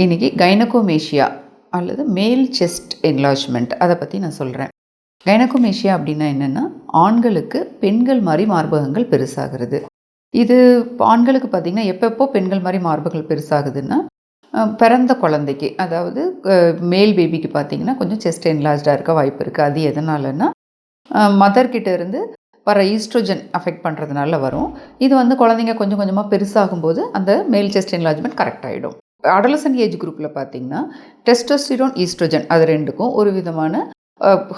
இன்றைக்கி கைனகோமேஷியா அல்லது மேல் செஸ்ட் என்லாஜ்மெண்ட் அதை பற்றி நான் சொல்கிறேன் கைனகோமேஷியா அப்படின்னா என்னென்னா ஆண்களுக்கு பெண்கள் மாதிரி மார்பகங்கள் பெருசாகிறது. இது ஆண்களுக்கு பார்த்திங்கன்னா எப்பப்போ பெண்கள் மாதிரி மார்பகங்கள் பெருசாகுதுன்னா பிறந்த குழந்தைக்கு அதாவது மேல் பேபிக்கு பார்த்திங்கன்னா கொஞ்சம் செஸ்ட் என்லாஜாக இருக்க வாய்ப்பு இருக்குது அது எதனாலன்னா மதர்கிட்ட இருந்து வர ஈஸ்ட்ரோஜன் அஃபெக்ட் பண்ணுறதுனால வரும். இது வந்து குழந்தைங்க கொஞ்சம் கொஞ்சமாக பெருசாகும்போது அந்த மேல் செஸ்ட் என்லாஜ்மெண்ட் கரெக்ட் ஆகிடும் அடலசன் ஏஜ் குரூப்பில் பார்த்தீங்கன்னா டெஸ்டோஸ்டிரோன் ஈஸ்ட்ரோஜன் அது ரெண்டுக்கும் ஒரு விதமான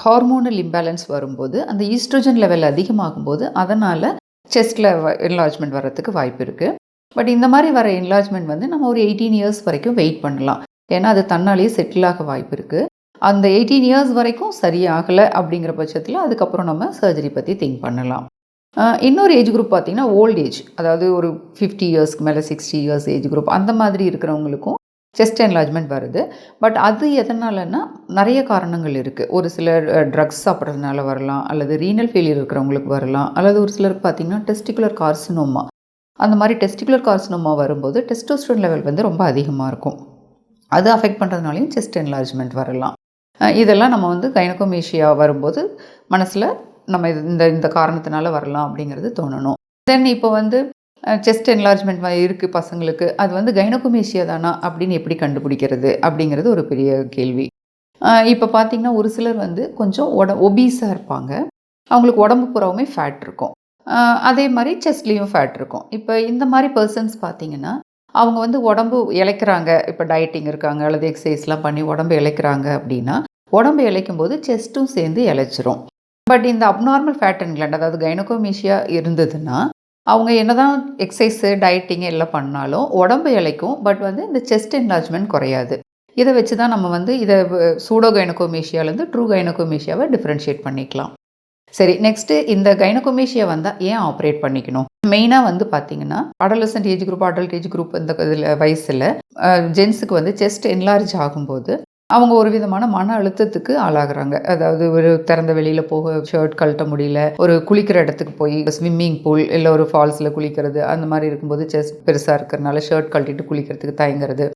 ஹார்மோனல் இம்பேலன்ஸ் வரும்போது அந்த ஈஸ்ட்ரோஜன் லெவல் அதிகமாகும்போது அதனால் செஸ்ட்டில் என்லார்ஜ்மெண்ட் வர்றதுக்கு வாய்ப்பு இருக்குது பட் இந்த மாதிரி வர என்லார்ஜ்மெண்ட் வந்து நம்ம ஒரு எயிட்டீன் இயர்ஸ் வரைக்கும் வெயிட் பண்ணலாம். ஏன்னா அது தன்னாலேயே செட்டில் ஆக வாய்ப்பு இருக்குது அந்த எயிட்டீன் இயர்ஸ் வரைக்கும் சரியாகலை அப்படிங்கிற பட்சத்தில் அதுக்கப்புறம் நம்ம சர்ஜரி பற்றி திங்க் பண்ணலாம். இன்னொரு ஏஜ் குரூப் பார்த்தீங்கன்னா ஓல்ட் ஏஜ் அதாவது ஒரு ஃபிஃப்டி இயர்ஸ்க்கு மேலே சிக்ஸ்டி இயர்ஸ் ஏஜ் குரூப் அந்த மாதிரி இருக்கிறவங்களுக்கும் செஸ்ட் என்லாஜ்மெண்ட் வருது. பட் அது எதனாலன்னா நிறைய காரணங்கள் இருக்குது ஒரு சிலர் ட்ரக்ஸ் சாப்பிட்றதுனால வரலாம் அல்லது ரீனல் ஃபெயிலியர் இருக்கிறவங்களுக்கு வரலாம் அல்லது ஒரு சிலருக்கு பார்த்திங்கன்னா டெஸ்டிகுலர் கார்சினோமா அந்த மாதிரி டெஸ்டிகுலர் கார்சினோமா வரும்போது டெஸ்டோஸ்டரோன் லெவல் வந்து ரொம்ப அதிகமாக இருக்கும். அது அஃபெக்ட் பண்ணுறதுனாலையும் செஸ்ட் என்லார்ஜ்மெண்ட் வரலாம். இதெல்லாம் நம்ம வந்து கைனகோமேஷியா வரும்போது மனசில் நம்ம இந்த இந்த காரணத்தினால வரலாம் அப்படிங்கிறது தோணணும். தென் இப்போ வந்து செஸ்ட் என்லார்ஜ்மெண்ட் இருக்குது பசங்களுக்கு. அது வந்து கைனகோமேஷியா தானா அப்படின்னு எப்படி கண்டுபிடிக்கிறது அப்படிங்கிறது ஒரு பெரிய கேள்வி. இப்போ பார்த்தீங்கன்னா ஒரு சிலர் வந்து கொஞ்சம் உட ஒபீஸாக இருப்பாங்க. அவங்களுக்கு உடம்பு புறவுமே ஃபேட் இருக்கும். அதே மாதிரி செஸ்ட்லேயும் ஃபேட் இருக்கும். இப்போ இந்த மாதிரி பர்சன்ஸ் பார்த்தீங்கன்னா அவங்க வந்து உடம்பு இளைக்கிறாங்க இப்போ டயட்டிங் இருக்காங்க அல்லது எக்ஸசைஸ்லாம் பண்ணி உடம்பு இளைக்கிறாங்க அப்படின்னா உடம்பு இளைக்கும் போது செஸ்ட்டும் சேர்ந்து இழைச்சிரும். பட் இந்த அப்நார்மல் ஃபேட் அண்ட் கிளாண்ட் அதாவது கைனகோமேஷியா இருந்ததுன்னா அவங்க என்னதான் எக்ஸசைஸு டயட்டிங் எல்லாம் பண்ணாலும் உடம்பு இளைக்கும் பட் வந்து இந்த செஸ்ட் என்லார்ஜ்மெண்ட் குறையாது. இதை வச்சு தான் நம்ம வந்து இதை சூடோ கைனகோமேஷியாவிலேருந்து ட்ரூ கைனகோமேஷியாவை டிஃப்ரென்ஷியேட் பண்ணிக்கலாம். சரி நெக்ஸ்ட்டு இந்த கைனகோமேஷியா வந்தால் ஏன் ஆப்ரேட் பண்ணிக்கணும்? மெயினாக வந்து பார்த்தீங்கன்னா adolescent age group adult age group இந்த இதில் வயசில் ஜென்ஸுக்கு வந்து செஸ்ட் என்லார்ஜ் ஆகும்போது அவங்க ஒரு விதமான மன அழுத்தத்துக்கு ஆளாகிறாங்க. அதாவது ஒரு திறந்த வெளியில் போக ஷர்ட் கழட்ட முடியல ஒரு குளிக்கிற இடத்துக்கு போய் ஸ்விம்மிங் பூல் இல்லை ஒரு ஃபால்ஸில் குளிக்கிறது அந்த மாதிரி இருக்கும்போது செஸ்ட் பெருசாக இருக்கிறனால ஷர்ட் கழட்டிட்டு குளிக்கிறதுக்கு தயங்குறது.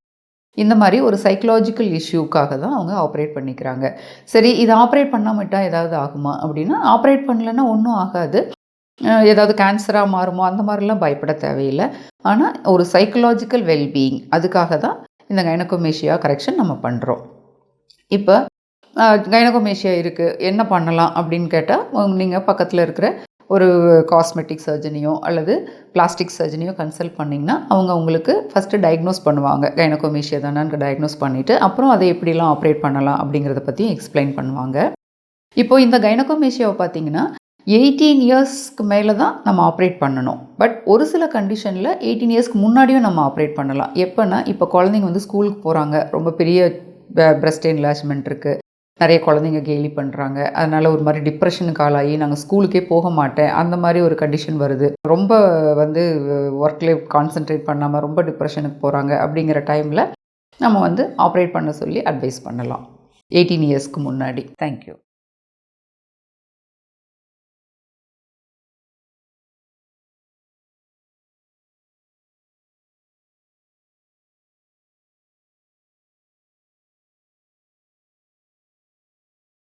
இந்த மாதிரி ஒரு சைக்கலாஜிக்கல் இஷ்யூக்காக தான் அவங்க ஆப்ரேட் பண்ணிக்கிறாங்க. சரி இது ஆப்ரேட் பண்ணாமட்டா ஏதாவது ஆகுமா? அப்படின்னா ஆப்ரேட் பண்ணலன்னா ஒன்றும் ஆகாது. ஏதாவது கேன்சராக மாறுமோ? அந்த மாதிரிலாம் பயப்பட தேவையில்லை. ஆனால் ஒரு சைக்கலாஜிக்கல் வெல்பீயிங் அதுக்காக தான் இந்த கைனகோமேஷியா கரெக்ஷன் நம்ம பண்ணுறோம் இப்போ கைனகோமேஷியா இருக்குது என்ன பண்ணலாம் அப்படின்னு கேட்டால் நீங்கள் பக்கத்தில் இருக்கிற ஒரு காஸ்மெட்டிக் சர்ஜனியோ அல்லது பிளாஸ்டிக் சர்ஜனியோ கன்சல்ட் பண்ணிங்கன்னா அவங்க உங்களுக்கு ஃபஸ்ட்டு டயக்னோஸ் பண்ணுவாங்க. கைனகோமேஷியா தானு டயக்னோஸ் பண்ணிவிட்டு அப்புறம் அதை எப்படிலாம் ஆப்ரேட் பண்ணலாம் அப்படிங்கிறத பற்றியும் எக்ஸ்பிளைன் பண்ணுவாங்க. இப்போது இந்த கைனகோமேஷியாவை பார்த்தீங்கன்னா எயிட்டீன் இயர்ஸ்க்கு மேலே தான் நம்ம ஆப்ரேட் பண்ணணும். பட் ஒரு சில கண்டிஷனில் எயிட்டீன் இயர்ஸ்க்கு முன்னாடியும் நம்ம ஆப்ரேட் பண்ணலாம். எப்போன்னா இப்போ குழந்தைங்க வந்து ஸ்கூலுக்கு போகிறாங்க ரொம்ப பெரிய பிரஸ்ட் என்லாஜ்மெண்ட் இருக்குது நிறைய குழந்தைங்க கேலி பண்ணுறாங்க அதனால் ஒரு மாதிரி டிப்ரெஷனுக்கு ஆளாகி நாங்கள் ஸ்கூலுக்கே போக மாட்டேன். அந்த மாதிரி ஒரு கண்டிஷன் வருது. ரொம்ப வந்து ஒர்க்லேயே கான்சென்ட்ரேட் பண்ணாமல் ரொம்ப டிப்ரெஷனுக்கு போகிறாங்க அப்படிங்கிற டைமில் நம்ம வந்து ஆப்ரேட் பண்ண சொல்லி அட்வைஸ் பண்ணலாம். எயிட்டீன் இயர்ஸ்க்கு முன்னாடி. தேங்க்யூ